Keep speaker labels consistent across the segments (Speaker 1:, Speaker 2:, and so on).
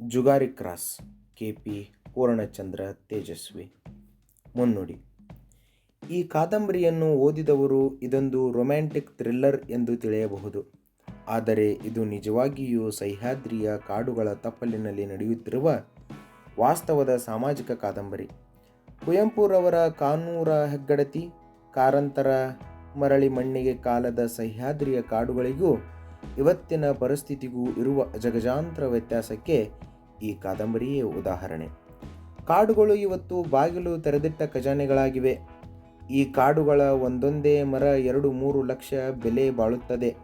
Speaker 1: Jugari cross, K P Purnachandra Tejaswi. ಮುನ್ನುಡಿ. ಈ ಕಾದಂಬರಿಯನ್ನು ಓದಿದವರು ಇದೊಂದು ರೊಮ್ಯಾಂಟಿಕ್ ಥ್ರಿಲ್ಲರ್ ಎಂದು ತಿಳಿಯಬಹುದು. ಆದರೆ ಇದು ನಿಜವಾಗಿಯೂ ಸಹ್ಯಾದ್ರಿಯ ಕಾಡುಗಳ ತಪ್ಪಲಿನಲ್ಲಿ ನಡೆಯುತ್ತಿರುವ ವಾಸ್ತವದ ಸಾಮಾಜಿಕ ಕಾದಂಬರಿ. ಕುವೆಂಪುರವರ ಕಾನೂರ ಹೆಗ್ಗಡತಿ, ಕಾರಂತರ ಮರಳಿ ಮಣ್ಣಿಗೆ ಕಾಲದ ಸಹ್ಯಾದ್ರಿಯ ಕಾಡುಗಳಿಗೂ ಇವತ್ತಿನ ಪರಿಸ್ಥಿತಿಗೂ ಇರುವ ಜಗಜಾಂತರ ವ್ಯತ್ಯಾಸಕ್ಕೆ ಈ ಕಾದಂಬರಿಯೇ ಉದಾಹರಣೆ. ಕಾಡುಗಳು ಇವತ್ತು ಬಾಗಿಲು ತೆರೆದಿಟ್ಟ ಖಜಾನೆಗಳಾಗಿವೆ. ಈ ಕಾಡುಗಳ ಒಂದೊಂದೇ ಮರ ಎರಡು ಮೂರು ಲಕ್ಷ ಬೆಲೆ ಬಾಳುತ್ತದೆ.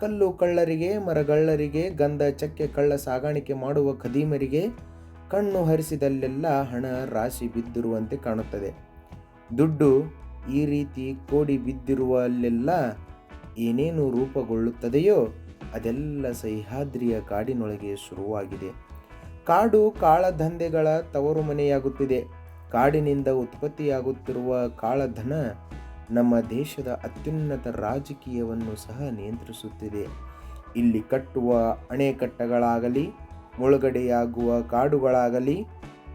Speaker 1: ಕಲ್ಲು ಕಳ್ಳರಿಗೆ ಮರಗಳ್ಳರಿಗೆ ಗಂಧ ಚಕ್ಕೆ ಕಳ್ಳ ಸಾಗಾಣಿಕೆ ಮಾಡುವ ಖದೀಮರಿಗೆ ಕಣ್ಣು ಹರಿಸಿದಲ್ಲೆಲ್ಲ ಹಣ ರಾಶಿ ಬಿದ್ದಿರುವಂತೆ ಕಾಣುತ್ತದೆ. ದುಡ್ಡು ಈ ರೀತಿ ಕೋಡಿ ಬಿದ್ದಿರುವಲ್ಲೆಲ್ಲ ಏನೇನು ರೂಪುಗೊಳ್ಳುತ್ತದೆಯೋ ಅದೆಲ್ಲ ಸಹ್ಯಾದ್ರಿಯ ಕಾಡಿನೊಳಗೆ ಶುರುವಾಗಿದೆ. ಕಾಡು ಕಾಳಧಂಧೆಗಳ ತವರು ಮನೆಯಾಗುತ್ತಿದೆ ಕಾಡಿನಿಂದ ಉತ್ಪತ್ತಿಯಾಗುತ್ತಿರುವ ಕಾಳಧನ ನಮ್ಮ ದೇಶದ ಅತ್ಯುನ್ನತ ರಾಜಕೀಯವನ್ನು ಸಹ ನಿಯಂತ್ರಿಸುತ್ತಿದೆ. ಇಲ್ಲಿ ಕಟ್ಟುವ ಅಣೆಕಟ್ಟೆಗಳಾಗಲಿ, ಮುಳುಗಡೆಯಾಗುವ ಕಾಡುಗಳಾಗಲಿ,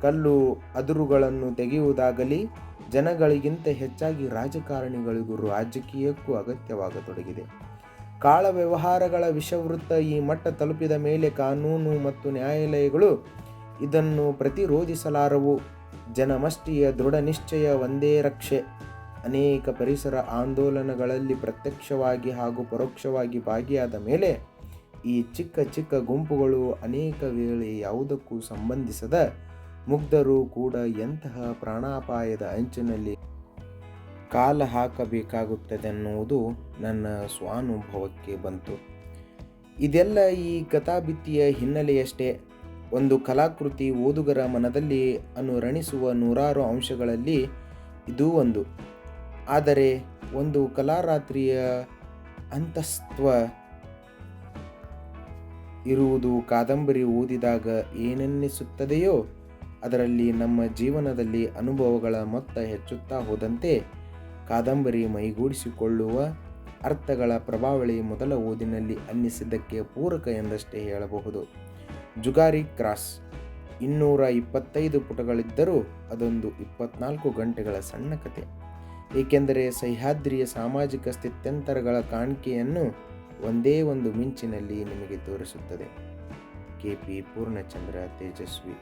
Speaker 1: ಕಲ್ಲು ಅದುರುಗಳನ್ನು ತೆಗೆಯುವುದಾಗಲಿ, ಜನಗಳಿಗಿಂತ ಹೆಚ್ಚಾಗಿ ರಾಜಕಾರಣಿಗಳಿಗೂ ರಾಜಕೀಯಕ್ಕೂ ಅಗತ್ಯವಾಗತೊಡಗಿದೆ. ಕಾಳ ವ್ಯವಹಾರಗಳ ವಿಷವೃತ್ತ ಈ ಮಟ್ಟ ತಲುಪಿದ ಮೇಲೆ ಕಾನೂನು ಮತ್ತು ನ್ಯಾಯಾಲಯಗಳು ಇದನ್ನು ಪ್ರತಿರೋಧಿಸಲಾರವು. ಜನಮಷ್ಟಿಯ ದೃಢ ನಿಶ್ಚಯ ಒಂದೇ ರಕ್ಷೆ. ಅನೇಕ ಪರಿಸರ ಆಂದೋಲನಗಳಲ್ಲಿ ಪ್ರತ್ಯಕ್ಷವಾಗಿ ಹಾಗೂ ಪರೋಕ್ಷವಾಗಿ ಭಾಗಿಯಾದ ಮೇಲೆ ಈ ಚಿಕ್ಕ ಚಿಕ್ಕ ಗುಂಪುಗಳು ಅನೇಕ ವೇಳೆ ಯಾವುದಕ್ಕೂ ಸಂಬಂಧಿಸದ ಮುಗ್ಧರು ಕೂಡ ಎಂತಹ ಪ್ರಾಣಾಪಾಯದ ಅಂಚಿನಲ್ಲಿ ಕಾಲ ಹಾಕಬೇಕಾಗುತ್ತದೆನ್ನುವುದು ನನ್ನ ಸ್ವಾನುಭವಕ್ಕೆ ಬಂತು. ಇದೆಲ್ಲ ಈ ಕಥಾಭಿತ್ತಿಯ ಹಿನ್ನೆಲೆಯಷ್ಟೇ. ಒಂದು ಕಲಾಕೃತಿ ಓದುಗರ ಮನದಲ್ಲಿ ಅನುರಣಿಸುವ ನೂರಾರು ಅಂಶಗಳಲ್ಲಿ ಇದು ಒಂದು. ಆದರೆ ಒಂದು ಕಲಾರಾತ್ರಿಯ ಅಂತಸ್ತ್ವ ಇರುವುದು ಕಾದಂಬರಿ ಓದಿದಾಗ ಏನೆನ್ನಿಸುತ್ತದೆಯೋ ಅದರಲ್ಲಿ ನಮ್ಮ ಜೀವನದಲ್ಲಿ ಅನುಭವಗಳ ಮೊತ್ತ ಹೆಚ್ಚುತ್ತಾ ಹೋದಂತೆ ಕಾದಂಬರಿ ಮೈಗೂಡಿಸಿಕೊಳ್ಳುವ ಅರ್ಥಗಳ ಪ್ರಭಾವಳಿ ಮೊದಲ ಓದಿನಲ್ಲಿ ಅನ್ನಿಸಿದ್ದಕ್ಕೆ ಪೂರಕ ಎಂದಷ್ಟೇ ಹೇಳಬಹುದು. ಜುಗಾರಿ ಕ್ರಾಸ್. ಇನ್ನೂರ ಇಪ್ಪತ್ತೈದು ಪುಟಗಳಿದ್ದರೂ ಅದೊಂದು ಇಪ್ಪತ್ನಾಲ್ಕು ಗಂಟೆಗಳ ಸಣ್ಣ ಕತೆ. ಏಕೆಂದರೆ ಸಹ್ಯಾದ್ರಿಯ ಸಾಮಾಜಿಕ ಸ್ಥಿತ್ಯಂತರಗಳ ಕಾಣಿಕೆಯನ್ನು ಒಂದೇ ಒಂದು ಮಿಂಚಿನಲ್ಲಿ ನಿಮಗೆ ತೋರಿಸುತ್ತದೆ. K P Poornachandra Tejaswi.